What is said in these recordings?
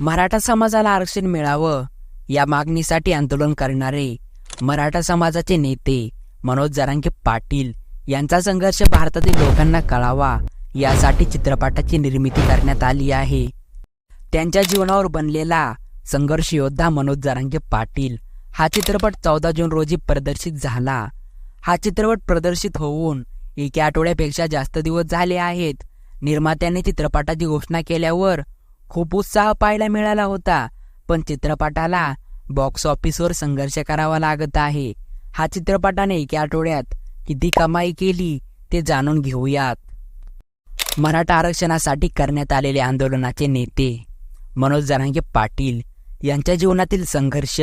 मराठा समाजाला आरक्षण मिळावं या मागणीसाठी आंदोलन करणारे मराठा समाजाचे नेते मनोज जरांगे पाटील यांचा संघर्ष भारतातील लोकांना कळावा यासाठी चित्रपटाची निर्मिती करण्यात आली आहे. त्यांच्या जीवनावर बनलेला संघर्ष योद्धा मनोज जरांगे पाटील हा चित्रपट चौदा जून रोजी प्रदर्शित झाला. हा चित्रपट प्रदर्शित होऊन एका आठवड्यापेक्षा जास्त दिवस झाले आहेत. निर्मात्याने चित्रपटाची घोषणा केल्यावर खूप उत्साह पाहायला मिळाला होता. पण चित्रपटाला बॉक्स ऑफिसवर संघर्ष करावा लागत आहे. हा चित्रपटाने एका आठवड्यात किती कमाई केली ते जाणून घेऊयात. मराठा आरक्षणासाठी करण्यात आलेले आंदोलनाचे नेते मनोज जरांगे पाटील यांच्या जीवनातील संघर्ष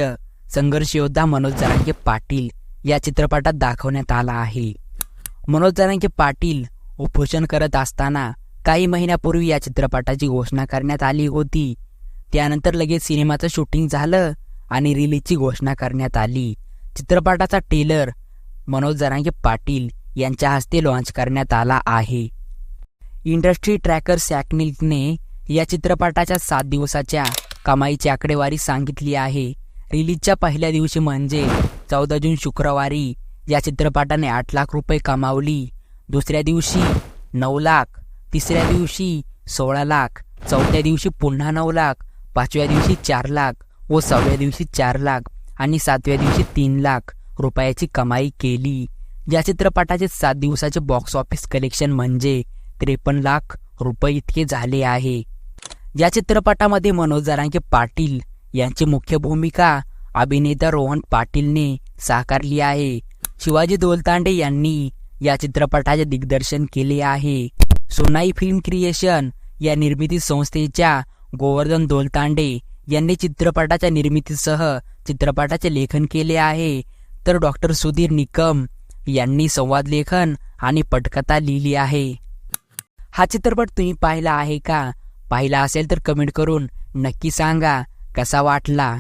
संघर्ष योद्धा मनोज जरांगे पाटील या चित्रपटात दाखवण्यात आला आहे. मनोज जरांगे पाटील उपोषण करत असताना काही महिन्यापूर्वी या चित्रपटाची घोषणा करण्यात आली होती. त्यानंतर लगेच सिनेमाचं शूटिंग झालं आणि रिलीजची घोषणा करण्यात आली. चित्रपटाचा टेलर मनोज जरांगे पाटील यांच्या हस्ते लॉन्च करण्यात आला आहे. इंडस्ट्री ट्रॅकर सॅकनिकने या चित्रपटाच्या सात दिवसाच्या कमाईची आकडेवारी सांगितली आहे. रिलीजच्या पहिल्या दिवशी म्हणजे चौदा जून शुक्रवारी या चित्रपटाने आठ लाख रुपये कमावली. दुसऱ्या दिवशी नऊ लाख तिसऱ्या दिवशी सोळा लाख चौथ्या दिवशी पुन्हा नऊ लाख पाचव्या दिवशी चार लाख व सहाव्या दिवशी चार लाख आणि सातव्या दिवशी तीन लाख रुपयाची कमाई केली. या चित्रपटाचे सात दिवसाचे बॉक्स ऑफिस कलेक्शन म्हणजे त्रेपन्न लाख रुपये इतके झाले आहे. या चित्रपटामध्ये मनोज जरांगे पाटील यांची मुख्य भूमिका अभिनेता रोहन पाटीलने साकारली आहे. शिवाजी दोलतांडे यांनी या चित्रपटाचे दिग्दर्शन केले आहे. सोनाई फिल्म क्रिएशन या निर्मिती संस्थेच्या गोवर्धन दोलतांडे यांनी चित्रपटाच्या निर्मितीसह चित्रपटाचे लेखन केले आहे. तर डॉक्टर सुधीर निकम यांनी संवाद लेखन आणि पटकथा लिहिली आहे. हा चित्रपट तुम्ही पाहिला आहे का? पाहिला असेल तर कमेंट करून नक्की सांगा कसा वाटला?